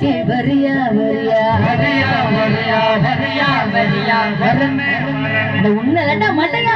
की भरिया भरिया भरिया भरिया भरिया भरिया भर में உன்னை லட்டா மாட்டேங்க